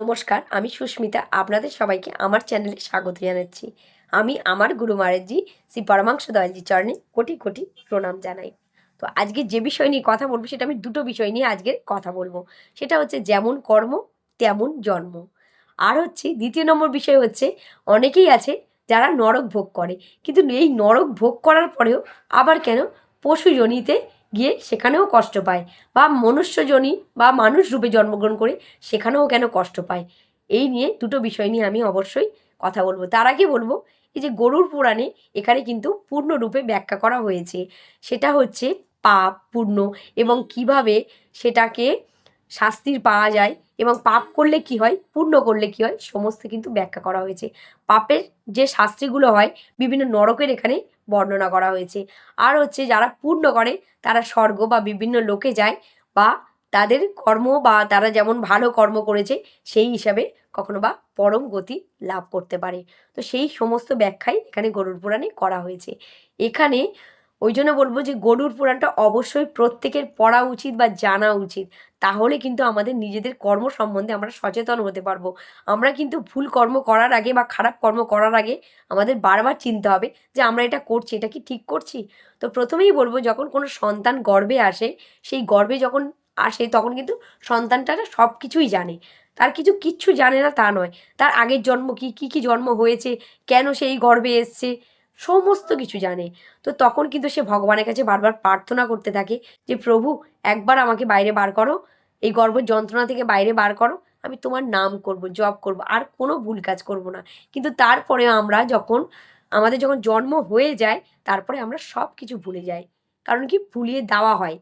নমস্কার, আমি সুস্মিতা। আপনাদের সবাইকে আমার চ্যানেলে স্বাগত জানাচ্ছি। আমি আমার গুরু মহারাজজি শ্রী পরমাংশ দয়ালজি চরণে কোটি কোটি প্রণাম জানাই। তো আজকে যে বিষয় নিয়ে কথা বলব, সেটা আমি দুটো বিষয় নিয়ে আজকে কথা বলব। সেটা হচ্ছে যেমন কর্ম, তেমন জন্ম। আর হচ্ছে দ্বিতীয় নম্বর বিষয় হচ্ছে, অনেকেই আছে যারা নরক ভোগ করে। কিন্তু এই নরক ভোগ করার পরেও আবার কেন পশুজনিতে গিয়ে সেখানেও কষ্ট পায়। বা মনুষ্যজনী বা মানুষ রূপে জন্মগ্রহণ করে সেখানেও কেন কষ্ট পায়? এই নিয়ে দুটো বিষয় নিয়ে আমি অবশ্যই কথা বলব। তার আগে বলব, এই যে গরুর পুরাণে এখানে কিন্তু পূর্ণরূপে ব্যাখ্যা করা হয়েছে। সেটা হচ্ছে পাপ, পূর্ণ এবং কীভাবে সেটাকে শাস্তির পাওয়া যায় এবং পাপ করলে কি হয়, পূর্ণ করলে কি হয়, সমস্ত কিন্তু ব্যাখ্যা করা হয়েছে। পাপের যে শাস্তিগুলো হয়, বিভিন্ন নরকের এখানে বর্ণনা করা হয়েছে। আর হচ্ছে যারা পূর্ণ করে, তারা স্বর্গ বা বিভিন্ন লোকে যায় বা তাদের কর্ম বা তারা যেমন ভালো কর্ম করেছে, সেই হিসাবে কখনো বা পরম গতি লাভ করতে পারে। তো সেই সমস্ত ব্যাখ্যাই এখানে গরুর পুরাণে করা হয়েছে। এখানে ওই জন্য বলব যে গরুর পুরাণটা অবশ্যই প্রত্যেকের পড়া উচিত বা জানা উচিত। তাহলে কিন্তু আমাদের নিজেদের কর্ম সম্বন্ধে আমরা সচেতন হতে পারব। আমরা কিন্তু ভুল কর্ম করার আগে বা খারাপ কর্ম করার আগে আমাদের বারবার চিনতে হবে যে আমরা এটা করছি, এটা কি ঠিক করছি? তো প্রথমেই বলব যখন কোনো সন্তান গর্বে আসে, সেই গর্বে যখন আসে তখন কিন্তু সন্তানটারা সব কিছুই জানে। তার কিছু কিচ্ছু জানে না তা নয়। তার আগের জন্ম কি, কী কী জন্ম হয়েছে, কেন সেই গর্বে এসছে? সমস্ত কিছু জানে। তো তখন কিন্তু সে ভগবানের কাছে বারবার প্রার্থনা করতে থাকে যে, প্রভু, একবার আমাকে বাইরে বার করো। এই গর্ভের যন্ত্রণা থেকে বাইরে বার করো। আমি তোমার নাম করব জব করব, আর কোনো ভুল কাজ করব না। কিন্তু তারপরে আমরা যখন, আমাদের যখন জন্ম হয়ে যায়, তারপরে আমরা সব কিছু ভুলে যাই। কারণ কি? ভুলিয়ে দেওয়া হয়।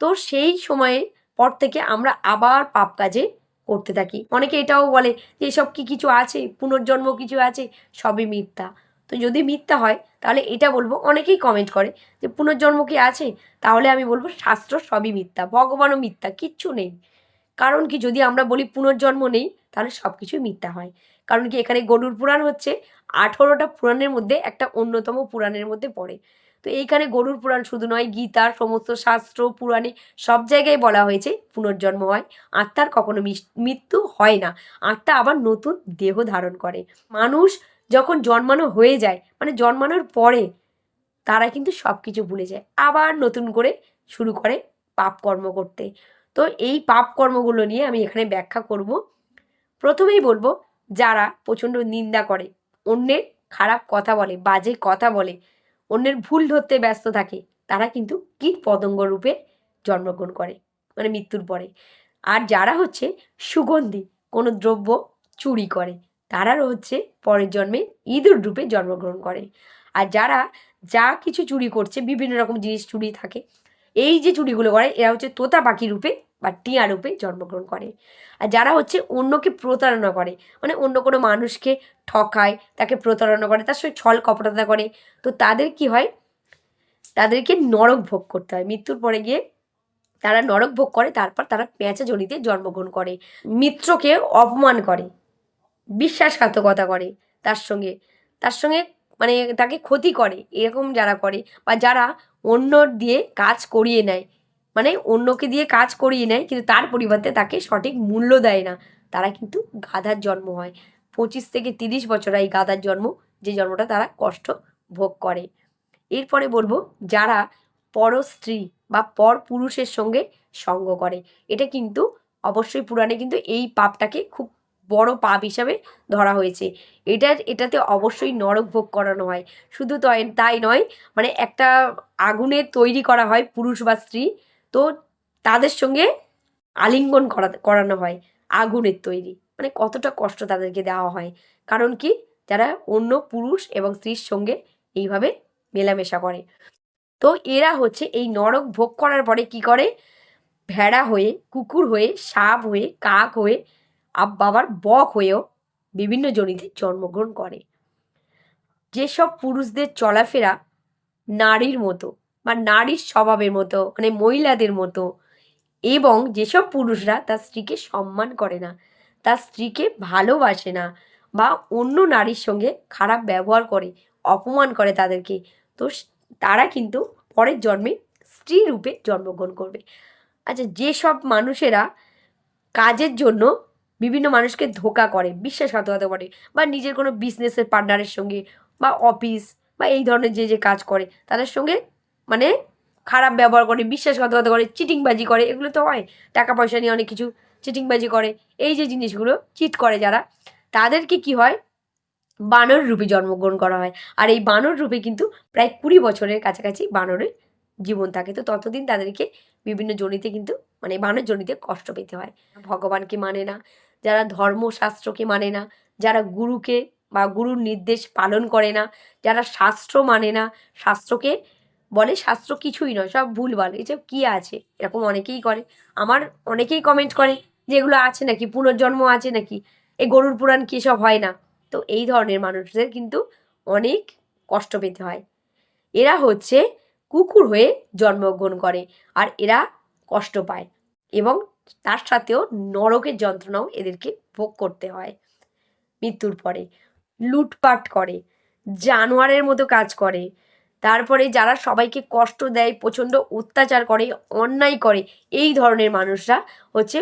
তো সেই সময়ে পর থেকে আমরা আবার পাপ কাজে করতে থাকি। অনেকে এটাও বলে যে, এসব কি কিছু আছে? পুনর্জন্ম কিছু আছে? সবই মিথ্যা। তো যদি মিথ্যা হয়, তাহলে এটা বলব, অনেকেই কমেন্ট করে যে পুনর্জন্ম কি আছে? তাহলে আমি বলব শাস্ত্র সবই মিথ্যা, ভগবানও মিথ্যা, কিচ্ছু নেই। কারণ কি, যদি আমরা বলি পুনর্জন্ম নেই, তাহলে সব কিছুই মিথ্যা হয়। কারণ কি, এখানে গরুর পুরাণ হচ্ছে, আঠেরোটা পুরাণের মধ্যে একটা অন্যতম পুরাণের মধ্যে পড়ে। তো এইখানে গরুর পুরাণ শুধু নয় গীতার সমস্ত শাস্ত্র, পুরাণে সব জায়গায় বলা হয়েছে পুনর্জন্ম হয়। আত্মার কখনো মৃত্যু হয় না। আত্মা আবার নতুন দেহ ধারণ করে। মানুষ যখন জন্মানো হয়ে যায় মানে জন্মানোর পরে তারা কিন্তু সব কিছু ভুলে যায়। আবার নতুন করে শুরু করে পাপ কর্ম করতে। তো এই পাপ কর্মগুলো নিয়ে আমি এখানে ব্যাখ্যা করব। প্রথমেই বলব, যারা প্রচণ্ড নিন্দা করে, অন্যের খারাপ কথা বলে, বাজে কথা বলে, অন্যের ভুল ধরতে ব্যস্ত থাকে, তারা কিন্তু কীট পতঙ্গ রূপে জন্মগ্রহণ করে মানে মৃত্যুর পরে। আর যারা হচ্ছে সুগন্ধি, কোনো দ্রব্য চুরি করে তারাও হচ্ছে পরের জন্মে ইঁদুর রূপে জন্মগ্রহণ করে। আর যারা যা কিছু চুরি করছে, বিভিন্ন রকম জিনিস চুরি থাকে, এই যে চুরিগুলো করে, এরা হচ্ছে তোতা পাখি রূপে বা টিয়া রূপে জন্মগ্রহণ করে। আর যারা হচ্ছে অন্যকে প্রতারণা করে মানে অন্য কোনো মানুষকে ঠকায়, তাকে প্রতারণা করে, তার সঙ্গে ছল কপটতা করে, তো তাদের কি হয়? তাদেরকে নরক ভোগ করতে হয়। মৃত্যুর পরে গিয়ে তারা নরক ভোগ করে, তারপর তারা পেঁচা জড়িতে জন্মগ্রহণ করে। মিত্রকে অপমান করে। বিশ্বাসঘাতকতা করে তার সঙ্গে। তার সঙ্গে মানে তাকে ক্ষতি করে, এরকম যারা করে বা যারা অন্য দিয়ে কাজ করিয়ে নেয়। মানে অন্যকে দিয়ে কাজ করিয়ে নেয়, কিন্তু তার পরিবর্তে তাকে সঠিক মূল্য দেয় না। তারা কিন্তু গাধার জন্ম হয়। পঁচিশ থেকে তিরিশ বছর এই গাধার জন্ম, যে জন্মটা তারা কষ্ট ভোগ করে। এরপরে বলব, যারা পর স্ত্রী বা পর পুরুষের সঙ্গে সঙ্গ করে, এটা কিন্তু অবশ্যই পুরাণে কিন্তু এই পাপটাকে খুব বড় পাপ হিসাবে ধরা হয়েছে। এটার, এটাতে অবশ্যই নরক ভোগ করানো হয়। শুধু তাই নয় মানে একটা আগুনের তৈরি করা হয় পুরুষ বা স্ত্রী, তো তাদের সঙ্গে আলিঙ্গন করা, করানো হয় আগুনের তৈরি। মানে কতটা কষ্ট তাদেরকে দেওয়া হয়। কারণ কি? যারা অন্য পুরুষ এবং স্ত্রীর সঙ্গে এইভাবে মেলামেশা করে। তো এরা হচ্ছে এই নরক ভোগ করার পরে কি করে? ভেড়া হয়ে, কুকুর হয়ে, সাপ হয়ে, কাক হয়ে আব বাবার বক হয়েও বিভিন্ন জনিতে জন্মগ্রহণ করে। যেসব পুরুষদের চলাফেরা নারীর মতো বা নারীর স্বভাবের মতো মানে মহিলাদের মতো এবং যেসব পুরুষরা তার স্ত্রীকে সম্মান করে না, তার স্ত্রীকে ভালোবাসে না বা অন্য নারীর সঙ্গে খারাপ ব্যবহার করে, অপমান করে তাদেরকে, তো তারা কিন্তু পরের জন্মে স্ত্রী রূপে জন্মগ্রহণ করবে। আচ্ছা যেসব মানুষেরা কাজের জন্য বিভিন্ন মানুষকে ধোকা করে, বিশ্বাসঘাতকতা করে বা নিজের কোনো বিজনেসের পার্টনারের সঙ্গে বা অফিস বা এই ধরনের যে যে কাজ করে, তাদের সঙ্গে মানে খারাপ ব্যবহার করে, বিশ্বাসঘাতকতা করে চিটিংবাজি করে, এগুলো তো হয়। টাকা পয়সা নিয়ে অনেক কিছু চিটিংবাজি করে। এই যে জিনিসগুলো চিট করে যারা, তাদেরকে কি হয়? বানর রূপে জন্মগ্রহণ করা হয়। আর এই বানর রূপে কিন্তু প্রায় কুড়ি বছরের কাছাকাছি বানরের জীবন থাকে। তো ততদিন তাদেরকে বিভিন্ন জনিতে কিন্তু মানে বানর জনিতে কষ্ট পেতে হয়। ভগবানকে মানে না। যারা ধর্মশাস্ত্রকে মানে না, যারা গুরুকে বা গুরুর নির্দেশ পালন করে না, যারা শাস্ত্র মানে না, শাস্ত্রকে বলে শাস্ত্র কিছুই নয়, সব ভুলভাল এসব কী আছে? এরকম অনেকেই করে। আমার অনেকেই কমেন্ট করে যে এগুলো আছে নাকি? পুনর্জন্ম আছে নাকি? এই গরুর পুরাণ কী সব হয় না? তো এই ধরনের মানুষদের কিন্তু অনেক কষ্ট পেতে হয়। এরা হচ্ছে কুকুর হয়ে জন্মগ্রহণ করে আর এরা কষ্ট পায় এবং তার সাথেও নরকের যন্ত্রণাও এদেরকে ভোগ করতে হয়। মৃত্যুর পরে লুটপাট করে, জানোয়ারের মতো কাজ করে, তারপরে যারা সবাইকে কষ্ট দেয়, প্রচণ্ড অত্যাচার করে, অন্যায় করে, এই ধরনের মানুষরা হচ্ছে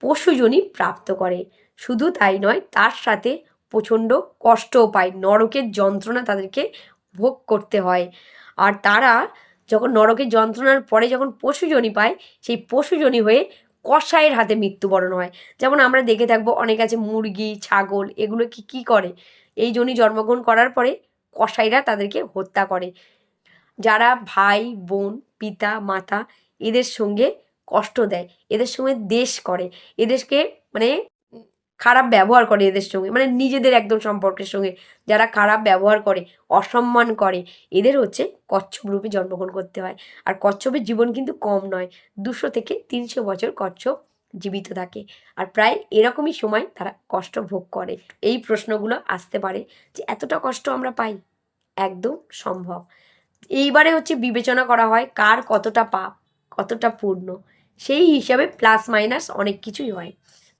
পশুজনী প্রাপ্ত করে। শুধু তাই নয়, তার সাথে প্রচণ্ড কষ্টও পায়, নরকের যন্ত্রণা তাদেরকে ভোগ করতে হয়। আর তারা যখন নরকের যন্ত্রণার পরে যখন পশুজনী পায়, সেই পশুজনী হয়ে কষায়ের হাতে মৃত্যুবরণ হয়। যেমন আমরা দেখে থাকব অনেক আছে মুরগি, ছাগল, এগুলো কি, কী করে? এই জন্যই জন্মগ্রহণ করার পরে কষাইরা তাদেরকে হত্যা করে। যারা ভাই, বোন, পিতা, মাতা এদের সঙ্গে কষ্ট দেয়, এদের সঙ্গে দেশ করে, এদেরকে মানে খারাপ ব্যবহার করে এদের সঙ্গে মানে নিজেদের একদম সম্পর্কের সঙ্গে। যারা খারাপ ব্যবহার করে, অসম্মান করে, এদের হচ্ছে কচ্ছপ রূপে জন্মগ্রহণ করতে হয়। আর কচ্ছপের জীবন কিন্তু কম নয়, দুশো থেকে তিনশো বছর কচ্ছপ জীবিত থাকে। আর প্রায় এরকমই সময় তারা কষ্ট ভোগ করে। এই প্রশ্নগুলো আসতে পারে যে, এতটা কষ্ট আমরা পাই? একদম সম্ভব। এইবারে হচ্ছে বিবেচনা করা হয়, কার কতটা পাপ, কতটা পূর্ণ। সেই হিসাবে প্লাস মাইনাস অনেক কিছুই হয়।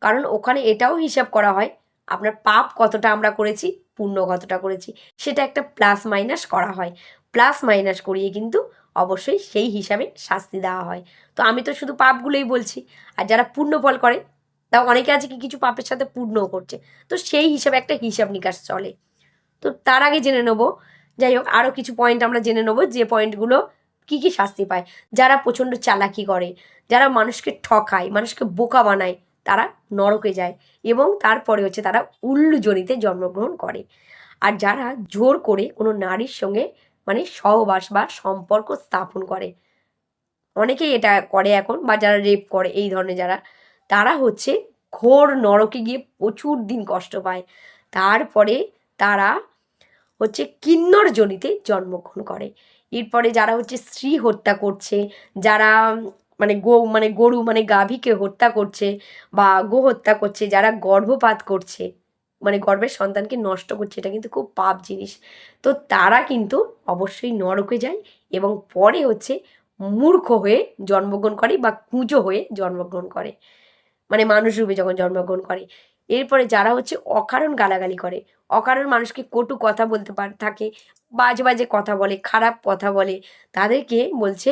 কারণ ওখানে এটাও হিসাব করা হয়, আপনার পাপ কতটা আমরা করেছি, পুণ্য কতটা করেছি, সেটা একটা প্লাস মাইনাস করা হয়। প্লাস মাইনাস করিয়ে কিন্তু অবশ্যই সেই হিসাবে শাস্তি দেওয়া হয়। তো আমি তো শুধু পাপগুলোই বলছি, আর যারা পুণ্য ফল করে তা অনেকে আছে কি কিছু পাপের সাথে পূর্ণও করছে, তো সেই হিসাবে একটা হিসাব নিকাশ চলে। তো তার আগে জেনে নেব, যাই হোক আরও কিছু পয়েন্ট আমরা জেনে নেব, যে পয়েন্টগুলো কী কী শাস্তি পায়। যারা প্রচণ্ড চালাকি করে, যারা মানুষকে ঠকায়, মানুষকে বোকা বানায় তারা নরকে যায় এবং তারপরে হচ্ছে তারা উল্লুজনিতে জন্মগ্রহণ করে। আর যারা জোর করে কোনো নারীর সঙ্গে মানে সহবাস বা সম্পর্ক স্থাপন করে, অনেকেই এটা করে এখন বা যারা রেপ করে, এই ধরনের যারা, তারা হচ্ছে ঘোর নরকে গিয়ে প্রচুর দিন কষ্ট পায়। তারপরে তারা হচ্ছে কিন্নর জনিতে জন্মগ্রহণ করে। এরপরে যারা হচ্ছে স্ত্রী হত্যা করছে, যারা মানে গো মানে গরু মানে গাভীকে হত্যা করছে বা গো হত্যা করছে, যারা গর্ভপাত করছে মানে গর্ভের সন্তানকে নষ্ট করছে, এটা কিন্তু খুব পাপ জিনিস। তো তারা কিন্তু অবশ্যই নরকে যায় এবং পরে হচ্ছে মূর্খ হয়ে জন্মগ্রহণ করে বা কুঁজো হয়ে জন্মগ্রহণ করে। মানে মানুষ রূপে যখন জন্মগ্রহণ করে। এরপরে যারা হচ্ছে অকারণ গালাগালি করে, অকারণ মানুষকে কটু কথা বলতে পার, থাকে, বাজে বাজে কথা বলে, খারাপ কথা বলে, তাদেরকে বলছে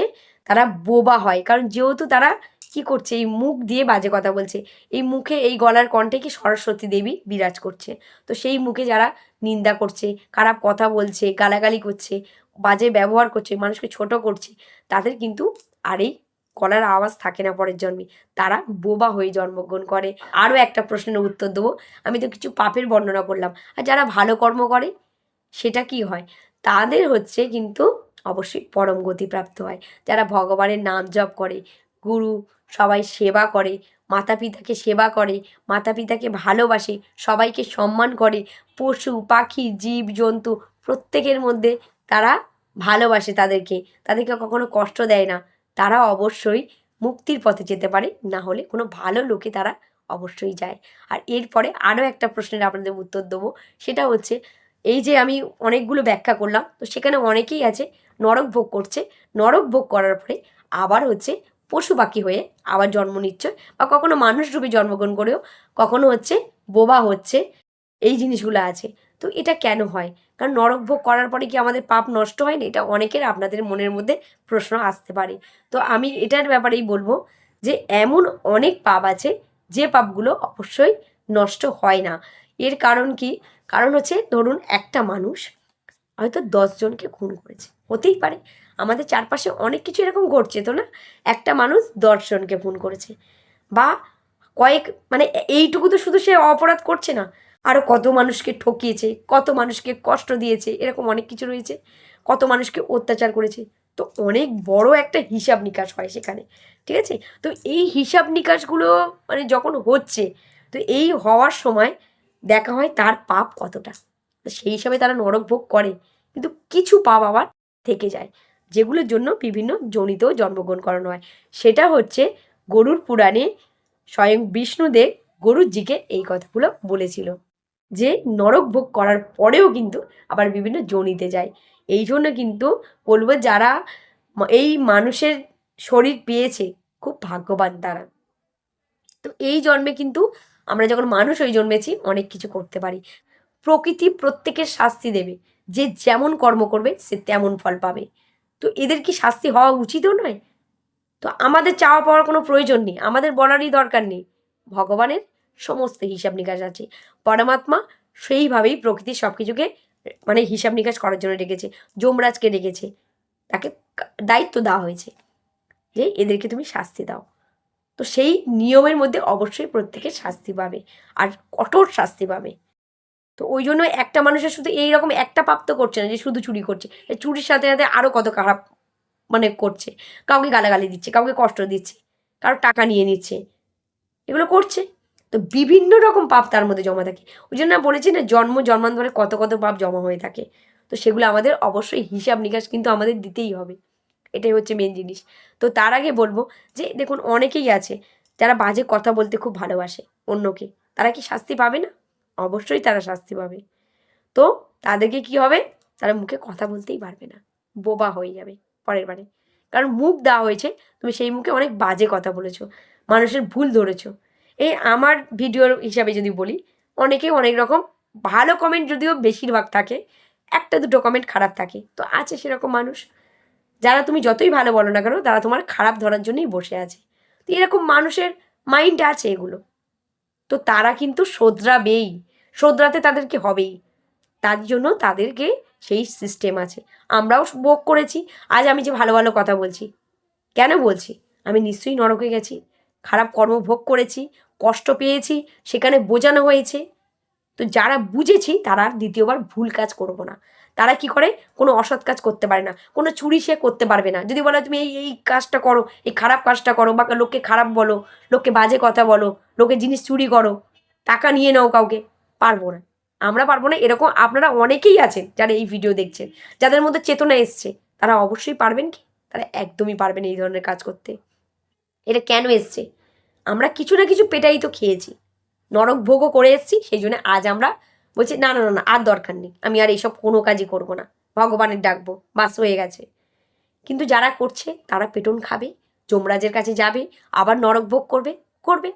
তারা বোবা হয়। কারণ যেহেতু তারা কি করছে, এই মুখ দিয়ে বাজে কথা বলছে, এই মুখে এই গলার কণ্ঠে কি সরস্বতী দেবী বিরাজ করছে? তো সেই মুখে যারা নিন্দা করছে, খারাপ কথা বলছে, গালাগালি করছে, বাজে ব্যবহার করছে, মানুষকে ছোট করছে, তাদের কিন্তু আর এই গলার আওয়াজ থাকে না পরের জন্মে। তারা বোবা হয়ে জন্মগ্রহণ করে। আরও একটা প্রশ্নের উত্তর দেবো। আমি তো কিছু পাপের বর্ণনা করলাম। আর যারা ভালো কর্ম করে, সেটা কি হয়? তাদের হচ্ছে কিন্তু অবশ্যই পরম গতি প্রাপ্ত হয়। যারা ভগবানের নাম জপ করে, গুরু সবাই সেবা করে মাতা পিতাকে সেবা করে মাতা পিতাকে ভালোবাসে, সবাইকে সম্মান করে, পশু, পাখি, জীব, জন্তু প্রত্যেকের মধ্যে তারা ভালোবাসে তাদেরকে। তাদেরকে কখনো কষ্ট দেয় না। তারা অবশ্যই মুক্তির পথে যেতে পারে, না হলে কোনো ভালো লোকে তারা অবশ্যই যায়। আর এরপরে আরও একটা প্রশ্নের আপনাদের উত্তর দেবো। সেটা হচ্ছে, এই যে আমি অনেকগুলো ব্যাখ্যা করলাম, তো সেখানে অনেকেই আছে নরক ভোগ করছে। নরক ভোগ করার পরে আবার হচ্ছে পশু পাখি হয়ে আবার জন্ম নিচ্ছে বা কখনো মানুষ রূপে জন্মগ্রহণ করেও কখনো হচ্ছে বোবা হচ্ছে। এই জিনিসগুলো আছে। তো এটা কেন হয়? কারণ নরক ভোগ করার পরে কি আমাদের পাপ নষ্ট হয় না? এটা অনেকের আপনাদের মনের মধ্যে প্রশ্ন আসতে পারে। তো আমি এটার ব্যাপারেই বলব যে এমন অনেক পাপ আছে যে পাপগুলো অবশ্যই নষ্ট হয় না। এর কারণ কি? কারণ হচ্ছে ধরুন একটা মানুষ হয়তো দশজনকে খুন করেছে। হতেই পারে। আমাদের চারপাশে অনেক কিছু এরকম ঘটছে, তো না? একটা মানুষ দশজনকে খুন করেছে। বা কয়েক মানে এইটুকু তো শুধু সে অপরাধ করছে না। আরও কত মানুষকে ঠকিয়েছে, কত মানুষকে কষ্ট দিয়েছে, এরকম অনেক কিছু রয়েছে। কত মানুষকে অত্যাচার করেছে। তো অনেক বড় একটা হিসাব নিকাশ হয় সেখানে, ঠিক আছে? তো এই হিসাব নিকাশগুলো মানে যখন হচ্ছে, তো এই হওয়ার সময় দেখা হয় তার পাপ কতটা। সেই হিসাবে তারা নরক ভোগ করে। কিন্তু কিছু পাপ আবার থেকে যায়, যেগুলোর জন্য বিভিন্ন জনিতেও জন্মগ্রহণ করানো হয়। সেটা হচ্ছে গরুর পুরাণে স্বয়ং বিষ্ণুদেব গরুজিকে এই কথাগুলো বলেছিল যে নরক ভোগ করার পরেও কিন্তু আবার বিভিন্ন জনিতে যায়। এই জন্য কিন্তু বলব যারা এই মানুষের শরীর পেয়েছে, খুব ভাগ্যবান তারা। তো এই জন্মে কিন্তু আমরা যখন মানুষ হয়ে জন্মেছি, অনেক কিছু করতে পারি। প্রকৃতি প্রত্যেকের শাস্তি দেবে। যে যেমন কর্ম করবে, সে তেমন ফল পাবে। তো এদের কি শাস্তি হওয়া উচিতও নয়? তো আমাদের চাওয়া পাওয়ার কোনো প্রয়োজন নেই, আমাদের বলারই দরকার নেই। ভগবানের সমস্ত হিসাব নিকাশ আছে। পরমাত্মা সেইভাবেই প্রকৃতির সব কিছুকে মানে হিসাব নিকাশ করার জন্য ডেকেছে, যমরাজকে ডেকেছে, তাকে দায়িত্ব দেওয়া হয়েছে যে এদেরকে তুমি শাস্তি দাও। তো সেই নিয়মের মধ্যে অবশ্যই প্রত্যেকে শাস্তি পাবে, আর কঠোর শাস্তি পাবে। তো ওই জন্য একটা মানুষের শুধু এই রকম একটা পাপ তো করছে না যে শুধু চুরি করছে। চুরির সাথে সাথে আরও কত খারাপ মানে করছে। কাউকে গালাগালি দিচ্ছে, কাউকে কষ্ট দিচ্ছে কারোর টাকা নিয়ে নিচ্ছে। এগুলো করছে। তো বিভিন্ন রকম পাপ তার মধ্যে জমা থাকে। ওই জন্য বলেছি না জন্ম জন্মান্তরে কত কত পাপ জমা হয়ে থাকে। তো সেগুলো আমাদের অবশ্যই হিসাব নিকাশ কিন্তু আমাদের দিতেই হবে। এটাই হচ্ছে মেন জিনিস। তো তার আগে বলব যে দেখুন অনেকেই আছে যারা বাজে কথা বলতে খুব ভালোবাসে অন্যকে। তারা কি শাস্তি পাবে না? অবশ্যই তারা শাস্তি পাবে। তো তাদেরকে কি হবে? তারা মুখে কথা বলতেই পারবে না। বোবা হয়ে যাবে পরের বারে। কারণ মুখ দেওয়া হয়েছে, তুমি সেই মুখে অনেক বাজে কথা বলেছ, মানুষের ভুল ধরেছো। এই আমার ভিডিওর হিসাবে যদি বলি অনেকেই অনেক রকম ভালো কমেন্ট যদিও বেশিরভাগ থাকে, একটা দুটো কমেন্ট খারাপ থাকে। তো আছে সেরকম মানুষ। যারা তুমি যতই ভালো বলো না কেন, তারা তোমার খারাপ ধরার জন্যই বসে আছে। তো এরকম মানুষের মাইন্ড আছে এগুলো। তো তারা কিন্তু শোধরাবেই। শোধরাতে তাদেরকে হবেই? তার জন্য তাদেরকে সেই সিস্টেম আছে। আমরাও ভোগ করেছি, আজ আমি যে ভালো ভালো কথা বলছি। কেন বলছি? আমি নিশ্চয়ই নরকে গেছি, খারাপ কর্ম ভোগ করেছি, কষ্ট পেয়েছি, সেখানে বোঝানো হয়েছে। তো যারা বুঝেছি, তারা আর দ্বিতীয়বার ভুল কাজ করব না। তারা কি করে? কোনো অসৎ কাজ করতে পারে না। কোনো চুরি সে করতে পারবে না। যদি বলে তুমি এই এই কাজটা করো, এই খারাপ কাজটা করো, বা লোককে খারাপ বলো, লোককে বাজে কথা বলো, লোকের জিনিস চুরি করো, টাকা নিয়ে নাও কাউকে। পারব না। আমরা পারব না, এরকম আপনারা অনেকেই আছেন যারা এই ভিডিও দেখছেন যাদের মধ্যে চেতনা এসছে, তারা অবশ্যই পারবেন কি? তারা একদমই পারবেন এই ধরনের কাজ করতে। এটা কেন এসছে? আমরা কিছু না কিছু পেটাই তো খেয়েছি। নরক ভোগও করে এসেছি, সেই জন্য আজ আমরা বলছি না না না, আর দরকার নেই। আমি আর এইসব কোনো কাজই করব না। ভগবানের ডাকবো, বাস হয়ে গেছে। কিন্তু যারা করছে, তারা পেটন খাবে, যমরাজের কাছে যাবে, আবার নরক ভোগ করবে করবে।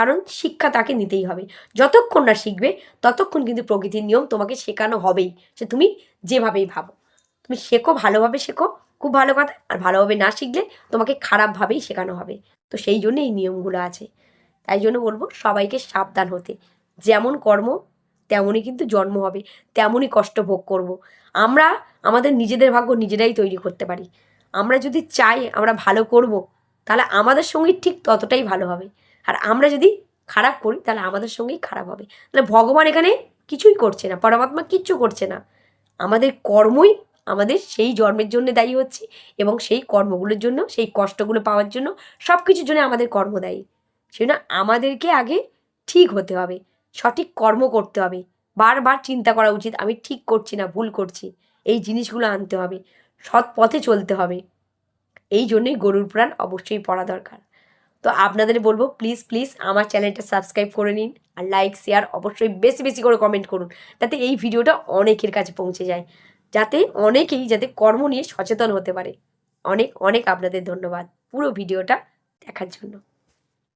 কারণ শিক্ষা তাকে নিতেই হবে। যতক্ষণ না শিখবে, ততক্ষণ কিন্তু প্রকৃতির নিয়ম তোমাকে শেখানো হবেই। সে তুমি যেভাবেই ভাবো। তুমি শেখো, ভালোভাবে শেখো, খুব ভালো কথা। আর ভালোভাবে না শিখলে তোমাকে খারাপভাবেই শেখানো হবে। তো সেই জন্য এই নিয়মগুলো আছে। তাই জন্য বলব, সবাইকে সাবধান হতে। যেমন কর্ম, তেমনই কিন্তু জন্ম হবে। তেমনই কষ্ট ভোগ করব। আমরা আমাদের নিজেদের ভাগ্য নিজেরাই তৈরি করতে পারি। আমরা যদি চাই আমরা ভালো করব, তাহলে আমাদের সঙ্গে ঠিক ততটাই ভালো হবে। আর আমরা যদি খারাপ করি, তাহলে আমাদের সঙ্গেই খারাপ হবে। তাহলে ভগবান এখানে কিছুই করছে না, পরমাত্মা কিচ্ছু করছে না। আমাদের কর্মই আমাদের সেই জন্মের জন্য দায়ী হচ্ছে এবং সেই কর্মগুলোর জন্য, সেই কষ্টগুলো পাওয়ার জন্য সব কিছুর জন্য আমাদের কর্ম দায়ী। সেজন্য আমাদেরকে আগে ঠিক হতে হবে, সঠিক কর্ম করতে হবে। বারবার চিন্তা করা উচিত, আমি ঠিক করছি না, ভুল করছি, এই জিনিসগুলো আনতে হবে, সৎ পথে চলতে হবে। এই জন্যই গরুর প্রাণ অবশ্যই পড়া দরকার। তো আপনাদের বলব প্লিজ প্লিজ আমার চ্যানেলটা সাবস্ক্রাইব করে নিন আর লাইক শেয়ার অবশ্যই বেশি বেশি করে কমেন্ট করুন, যাতে এই ভিডিওটা অনেকের কাছে পৌঁছে যায়, যাতে অনেকেই যাতে কর্ম নিয়ে সচেতন হতে পারে। অনেক অনেক আপনাদের ধন্যবাদ পুরো ভিডিওটা দেখার জন্য।